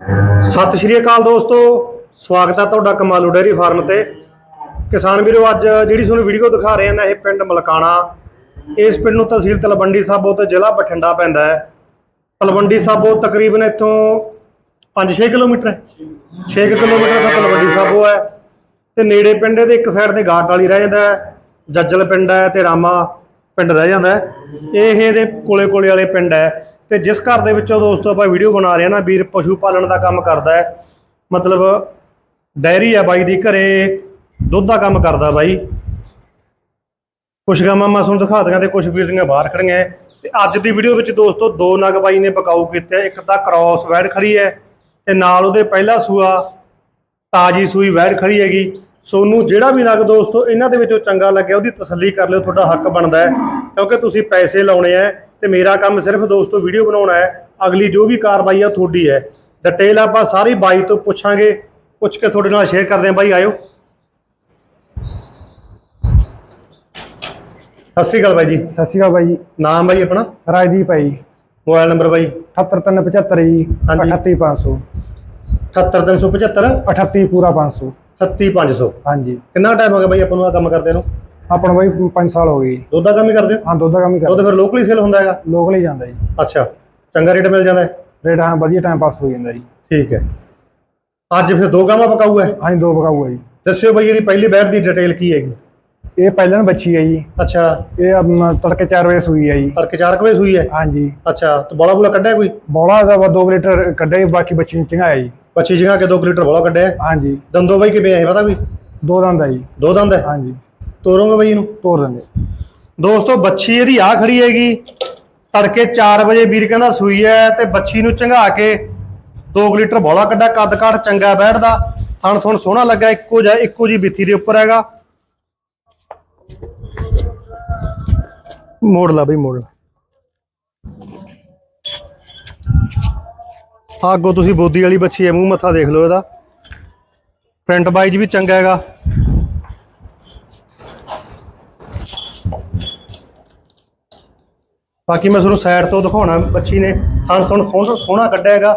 ਸਤਿ ਸ਼੍ਰੀ ਅਕਾਲ ਦੋਸਤੋ, ਸਵਾਗਤ ਹੈ ਤੁਹਾਡਾ ਕਮਾਲੂ ਡੇਅਰੀ ਫਾਰਮ ਤੇ। ਕਿਸਾਨ ਵੀਰੋ, ਅੱਜ ਜਿਹੜੀ ਤੁਹਾਨੂੰ ਵੀਡੀਓ ਦਿਖਾ ਰਹੇ ਹਾਂ ਇਹ ਪਿੰਡ ਮਲਕਾਣਾ। ਇਸ ਪਿੰਡ ਨੂੰ ਤਹਿਸੀਲ ਤਲਵੰਡੀ ਸਾਬੋ ਤੇ ਜ਼ਿਲ੍ਹਾ ਬਠਿੰਡਾ ਪੈਂਦਾ ਹੈ। ਤਲਵੰਡੀ ਸਾਬੋ ਤਕਰੀਬਨ ਇੱਥੋਂ 5-6 ਕਿਲੋਮੀਟਰ ਹੈ। 6 ਕਿਲੋਮੀਟਰ ਤੋਂ ਤਲਵੰਡੀ ਸਾਬੋ ਹੈ। ਤੇ ਨੇੜੇ ਪਿੰਡ ਦੇ ਇੱਕ ਸਾਈਡ ਤੇ ਘਾਟ ਵਾਲੀ ਰਹਿ ਜਾਂਦਾ ਹੈ। ਜੱਜਲ ਪਿੰਡ ਹੈ ਤੇ ਰਾਮਾ ਪਿੰਡ ਰਹਿ ਜਾਂਦਾ ਹੈ। ਇਹ ਇਹਦੇ ਕੋਲੇ ਕੋਲੇ ਵਾਲੇ ਪਿੰਡ ਹੈ। ਤੇ ਜਿਸ ਘਰ ਦੇ ਵਿੱਚੋਂ ਦੋਸਤੋ ਆਪਾਂ ਵੀਡੀਓ ਬਣਾ ਰਹੇ ਹਾਂ ਨਾ, ਵੀਰ ਪਸ਼ੂ ਪਾਲਣ ਦਾ ਕੰਮ ਕਰਦਾ ਹੈ। ਮਤਲਬ ਡੈਰੀ ਆ ਬਾਈ ਦੀ, ਘਰੇ ਦੁੱਧ ਦਾ ਕੰਮ ਕਰਦਾ ਬਾਈ। ਕੁਛ ਗਾਵਾਂ ਮੈਂ ਤੁਹਾਨੂੰ ਦਿਖਾ ਦਿਆਂ ਤੇ ਕੁਛ ਵੀਰ ਦੀਆਂ ਬਾਹਰ ਖੜੀਆਂ ਹੈ। ਤੇ ਅੱਜ ਦੀ ਵੀਡੀਓ ਵਿੱਚ ਦੋਸਤੋ ਦੋ ਨਗ ਬਾਈ ਨੇ ਬਕਾਊ ਕੀਤੇ ਇੱਕ ਤਾਂ ਕ੍ਰਾਸ ਵੈੜ ਖੜੀ ਹੈ ਤੇ ਨਾਲ ਉਹਦੇ ਪਹਿਲਾ ਸੂਆ ਤਾਜੀ ਸੂਈ ਵੈੜ ਖੜੀ ਹੈਗੀ। ਸੋਨੂੰ ਜਿਹੜਾ ਵੀ ਨਗ ਦੋਸਤੋ, ਇਹਨਾਂ ਦੇ ਵਿੱਚੋਂ ਚੰਗਾ ਲੱਗਿਆ, ਉਹਦੀ ਤਸੱਲੀ ਕਰ ਲਿਓ, ਤੁਹਾਡਾ ਹੱਕ ਬਣਦਾ ਹੈ। ਕਿਉਂਕਿ ਤੁਸੀਂ ਪੈਸੇ ਲਾਉਣੇ ਆ ਤੇ ਮੇਰਾ ਕੰਮ ਸਿਰਫ ਦੋਸਤੋ ਵੀਡੀਓ ਬਣਾਉਣਾ ਹੈ। ਅਗਲੀ ਜੋ ਵੀ ਕਾਰਵਾਈ ਆ ਤੁਹਾਡੀ ਹੈ। ਡਿਟੇਲ ਆਪਾਂ ਸਾਰੀ ਬਾਈ ਤੋਂ ਪੁੱਛਾਂਗੇ। ਪੁੱਛ ਕੇ ਤੁਹਾਡੇ ਨਾਲ ਸ਼ੇਅਰ ਕਰਦੇ ਹਾਂ। ਬਾਈ ਆਇਓ। ਸਤਿ ਸ਼੍ਰੀ ਅਕਾਲ ਬਾਈ ਜੀ। ਸਤਿ ਸ਼੍ਰੀ ਅਕਾਲ ਬਾਈ ਜੀ। ਨਾਮ ਬਾਈ ਆਪਣਾ? ਰਾਜਦੀਪ ਹੈ ਜੀ। ਮੋਬਾਈਲ ਨੰਬਰ ਬਾਈ? 78375 ਜੀ ਹਾਂਜੀ। 38500 78375 38 ਪੂਰਾ 500 38500 ਹਾਂਜੀ। ਕਿੰਨਾ ਟਾਈਮ ਹੋ ਗਿਆ ਬਾਈ ਆਪਾਂ ਨੂੰ ਆ ਕੰਮ ਕਰਦੇ ਨੂੰ? ਆਪਣਾ ਬਾਈ 5 ਸਾਲ ਹੋ ਗਏ ਜੀ। ਦੁੱਧ ਦਾ ਕੰਮ ਹੀ ਕਰਦੇ ਹੋ? ਹਾਂ ਦੁੱਧ ਦਾ ਕੰਮ ਹੀ ਦੁੱਧ ਕਰਦਾ। ਫਿਰ ਲੋਕਲ ਹੀ ਸੇਲ ਹੁੰਦਾ ਹੈਗਾ? ਲੋਕਲ ਹੀ ਜਾਂਦਾ ਜੀ। ਅੱਛਾ ਚੰਗਾ ਰੇਟ ਮਿਲ ਜਾਂਦਾ ਹੈ? ਰੇਟ ਹਾਂ ਵਧੀਆ ਟਾਈਮ ਪਾਸ ਹੋ ਜਾਂਦਾ ਜੀ। ਠੀਕ ਹੈ। ਅੱਜ ਫਿਰ ਦੋ ਗਾਵਾਂ ਪਕਾਊ ਹੈ ਹਾਂਜੀ ਦੋ ਬਕਾਊ ਹੈ ਜੀ। ਦੱਸਿਓ ਬਾਈ ਇਹਦੀ ਪਹਿਲੀ ਬੈਠ ਦੀ ਡਿਟੇਲ ਕੀ ਹੈਗੀ? ਇਹ ਪਹਿਲਾਂ ਬੱਚੀ ਹੈ ਜੀ। ਅੱਛਾ। ਇਹ ਆਪਣਾ ਤੜਕੇ 4 ਵਜੇ ਸੂਈ ਹੈ ਜੀ। ਤੜਕੇ ਚਾਰ ਕੁ ਵਜੇ ਸੂਈ ਹੈ? ਹਾਂਜੀ। ਅੱਛਾ ਤੇ ਬੋਲਾ ਬੋਲਾ ਕੱਢਿਆ ਕੋਈ? ਬੋਲਾ ਦਾ 2 ਲੀਟਰ ਕੱਢੇ ਬਾਕੀ ਬੱਚੀ ਨੂੰ ਚੰਗਾਇਆ ਜੀ। 25 ਜਗ੍ਹਾ ਕੇ 2 ਲੀਟਰ ਬੋਲਾ ਕੱਢਿਆ? ਹੈ। ਹਾਂਜੀ। ਦੰਦੋ ਬਾਈ ਕਿਵੇਂ ਆਏ ਪਤਾ ਕੋਈ? ਦੋ ਦੰਦ ਹੈ ਜੀ। ਦੋ ਦੰਦ ਹੈ? ਹਾਂਜੀ। ਤੋਰੋਂਗੇ ਬਾਈ ਇਹਨੂੰ? ਤੋਰ ਦਿੰਦੇ। ਦੋਸਤੋ ਬੱਚੀ ਇਹਦੀ ਆ ਖੜੀ ਹੈਗੀ। ਤੜਕੇ 4 ਵਜੇ ਵੀਰ ਕਹਿੰਦਾ ਸੂਈ ਹੈ ਤੇ ਬੱਚੀ ਨੂੰ ਚੰਗਾ ਕੇ 2 ਲੀਟਰ ਬੋਲਾ ਕੱਢਾ, ਕੱਦ ਕਾਠ ਚੰਗਾ ਬੈਠਦਾ। ਥਣ ਥਣ ਸੋਹਣਾ ਲੱਗਾ, ਇੱਕੋ ਜਿਹਾ ਇੱਕੋ ਜੀ ਬਿੱਥੀ ਦੇ ਉੱਪਰ ਹੈਗਾ। ਮੋੜ ਲਾ ਬਈ, ਮੋੜ ਲਾ। ਆਹ ਅੱਗੋਂ ਤੁਸੀਂ ਬੋਦੀ ਵਾਲੀ ਬੱਚੀ ਹੈ ਮੂੰਹ ਮੱਥਾ ਦੇਖ ਲਓ ਇਹਦਾ। ਪ੍ਰਿੰਟ ਬਾਈਜ ਵੀ ਚੰਗਾ ਹੈਗਾ। ਬਾਕੀ ਮੈਂ ਤੁਹਾਨੂੰ ਸਾਈਡ ਤੋਂ ਦਿਖਾਉਣਾ ਬੱਚੀ ਨੇ ਥਣ ਥਣ ਸੋਹਣਾ ਸੋਹਣਾ ਕੱਢਿਆ ਹੈਗਾ।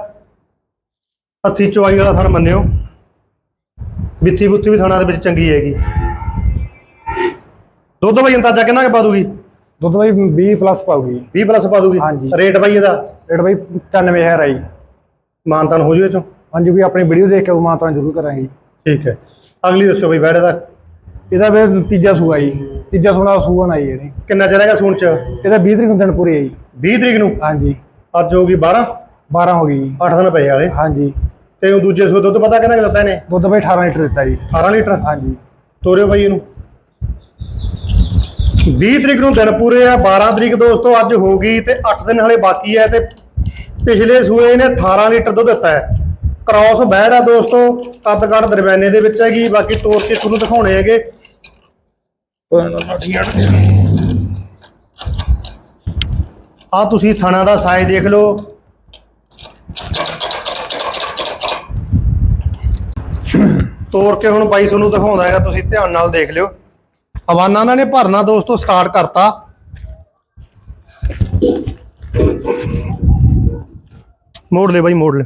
ਹੱਥੀ ਚਵਾਈ ਵਾਲਾ ਥਣ ਮੰਨਿਓ। ਬਿੱਥੀ ਬੁੱਥੀ ਵੀ ਥਾਣਾ ਦੇ ਵਿੱਚ ਚੰਗੀ ਹੈਗੀ। ਦੁੱਧ ਬਾਈ ਅੰਦਾਜ਼ਾ ਕਿੰਨਾ ਕੁ ਪਾ ਦੂਗੀ? ਦੁੱਧ ਬਾਈ 20 ਪਲੱਸ ਪਾਉਗੀ 20 ਪਲੱਸ ਪਾ ਦੂਗੀ? ਹਾਂਜੀ। ਰੇਟ ਬਾਈ ਇਹਦਾ? ਰੇਟ ਬਾਈ 95000 ਹੈ ਜੀ। ਮਾਨਤਾਨ ਹੋ ਜੂ ਇਹ ਚੋਂ? ਹਾਂਜੀ ਕੋਈ ਆਪਣੀ ਵੀਡੀਓ ਦੇਖ ਕੇ ਉਹ ਮਾਤਾ ਜ਼ਰੂਰ ਕਰਾਂਗੇ। ਠੀਕ ਹੈ। ਅਗਲੀ ਦੱਸੋ ਬਈ ਬੈਠ ਦਾ ਇਹਦਾ ਫਿਰ ਤੀਜਾ ਸੂਆ ਜੀ। ਤੀਜਾ ਸੂਆ ਸੂਆ ਨਾ ਜੀ ਇਹਨੇ। ਕਿੰਨਾ ਚਿਰ ਹੈਗਾ ਸੂਣ ਚ? ਇਹਦਾ 20 ਤਰੀਕ ਨੂੰ ਦਿਨ ਪੂਰੇ ਹੈ ਜੀ। 20 ਤਰੀਕ ਨੂੰ? ਹਾਂਜੀ। ਅੱਜ ਹੋਊਗੀ 12 12 ਹੋ ਗਈ ਜੀ। 8 ਦਿਨ ਪਏ ਵਾਲੇ। ਹਾਂਜੀ। ਤੇ ਉਹ ਦੂਜੇ ਸੂ ਦੁੱਧ ਪਤਾ ਕਿੰਨਾ ਦਿੱਤਾ ਇਹਨੇ? ਦੁੱਧ ਬਾਈ 18 ਲੀਟਰ ਦਿੱਤਾ ਜੀ। 18 ਲੀਟਰ? ਹਾਂਜੀ। ਤੋਰਿਓ ਬਾਈ ਇਹਨੂੰ। 20 ਤਰੀਕ ਨੂੰ ਦਿਨ ਪੂਰੇ ਆ 12 ਤਰੀਕ ਦੋਸਤੋ ਅੱਜ ਹੋ ਗਈ ਤੇ 8 ਦਿਨ ਹਲੇ ਬਾਕੀ ਹੈ ਤੇ ਪਿਛਲੇ ਸੂਏ ਨੇ 18 ਲੀਟਰ ਦੁੱਧ ਦਿੱਤਾ ਹੈ। ਕ੍ਰਾਸ ਬੈੜ ਆ ਦੋਸਤੋ ਕੱਦ ਕੱਦ ਦਰਮਿਆਨੇ ਦੇ ਵਿੱਚ ਹੈਗੀ ਬਾਕੀ ਤੋਰ ਕੇ ਤੁਹਾਨੂੰ ਦਿਖਾਉਣੇ ਹੈਗੇ। ਆ ਤੁਸੀਂ ਥਣਾ ਦਾ ਸਾਈਜ਼ ਦੇਖ ਲਓ। ਤੋੜ ਕੇ ਹੁਣ ਬਾਈ ਤੁਹਾਨੂੰ ਦਿਖਾਉਂਦਾ ਹੈਗਾ, ਤੁਸੀਂ ਧਿਆਨ ਨਾਲ ਦੇਖ ਲਿਓ। ਹਵਾਨਾ ਇਹਨਾਂ ਨੇ ਭਰਨਾ ਦੋਸਤੋ ਸਟਾਰਟ ਕਰਤਾ। ਮੋੜ ਲੈ ਬਾਈ, ਮੋੜ ਲੈ।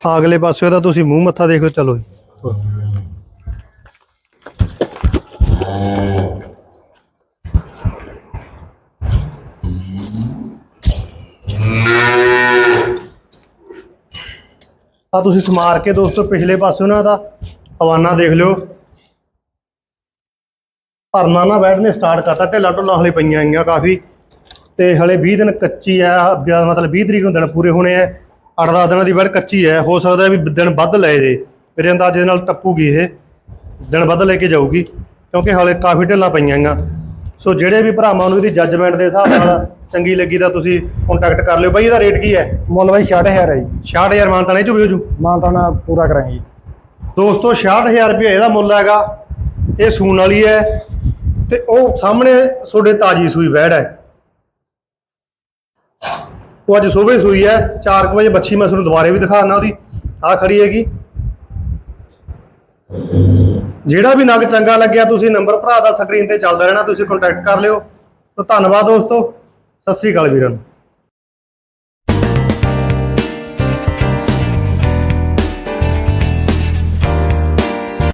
ਅਗਲੇ ਪਾਸੇ ਉਹਦਾ ਤੁਸੀਂ ਮੂੰਹ ਮੱਥਾ ਦੇਖ ਦੇਖੋ ਚਲੋ ਜੀ। ਆ ਤੁਸੀਂ ਸਮਾਰ ਕੇ ਦੋਸਤੋ, ਪਿਛਲੇ ਪਾਸੇ ਉਹਨਾਂ ਦਾ ਹਵਾਨਾ ਦੇਖ ਲਿਓ। ਭਰਨਾ ਨਾ ਬੈਠਨੇ ਸਟਾਰਟ ਕਰਤਾ, ਢਿੱਲਾ ਢੁੱਲਾ ਹਲੇ ਪਈਆਂ ਆਈਆਂ ਕਾਫੀ। ਤੇ ਹਲੇ 20 ਦਿਨ ਕੱਚੀ ਆ ਮਤਲਬ 20 ਤਰੀਕ ਨੂੰ ਦਿਨ ਪੂਰੇ ਹੋਣੇ ਆ। 8-10 ਦਿਨਾਂ ਦੀ ਬੈਠ ਕੱਚੀ ਹੈ ਹੋ ਸਕਦਾ ਵੀ ਦਿਨ ਵੱਧ ਲਏ ਜੇ। ਮੇਰੇ ਅੰਦਾਜ਼ੇ ਨਾਲ ਟੱਪੂਗੀ ਇਹ ਦਿਨ ਵੱਧ ਲੈ ਕੇ ਜਾਊਗੀ ਕਿਉਂਕਿ ਹਲੇ ਕਾਫੀ ਢਿੱਲਾਂ ਪਈਆਂ ਆਈਆਂ ਸੋ ਜਿਹੜੇ ਵੀ ਭਰਾਵਾਂ ਨੂੰ ਇਹਦੀ ਜੱਜਮੈਂਟ ਦੇ ਹਿਸਾਬ ਨਾਲ ਚੰਗੀ ਲੱਗੀ ਤਾਂ ਤੁਸੀਂ ਕੰਟੈਕਟ ਕਰ ਲਿਓ। ਬਾਈ ਇਹਦਾ ਰੇਟ ਕੀ ਹੈ? ਮੁੱਲ ਬਾਈ 66000 ਹੈ ਜੀ। 66000 ਮਾਨਤਾ ਨਹੀਂ ਚੁਬਿਓ ਜੂ ਮਾਨਤਾ ਨਾਲ ਪੂਰਾ ਕਰਾਂਗੇ ਜੀ। ਦੋਸਤੋ 66000 ਰੁਪਏ ਇਹਦਾ ਮੁੱਲ ਹੈਗਾ। ਇਹ ਸੂਣ ਵਾਲੀ ਹੈ ਤੇ ਉਹ ਸਾਹਮਣੇ ਤੁਹਾਡੇ ਤਾਜੀ ਸੂਈ ਬੈੜ ਹੈ। ਉਹ ਅੱਜ ਸਵੇਰੇ ਸੂਈ ਹੈ 4 ਵਜੇ ਬੱਚੀ ਮੈਂ ਤੁਹਾਨੂੰ ਦੁਬਾਰੇ ਵੀ ਦਿਖਾਣਾ ਉਹਦੀ। ਆ ਖੜੀ ਹੈਗੀ। ਜਿਹੜਾ ਵੀ ਨਗ ਚੰਗਾ ਲੱਗਿਆ ਤੁਸੀਂ ਨੰਬਰ ਭਰਾ ਦਾ ਸਕਰੀਨ ਤੇ ਚੱਲਦਾ ਰਹਿਣਾ, ਤੁਸੀਂ ਕੰਟੈਕਟ ਕਰ ਲਿਓ। ਤਾਂ ਧੰਨਵਾਦ ਦੋਸਤੋ। ਸਤਿ ਸ੍ਰੀ ਅਕਾਲ ਵੀਰਾਂ ਨੂੰ।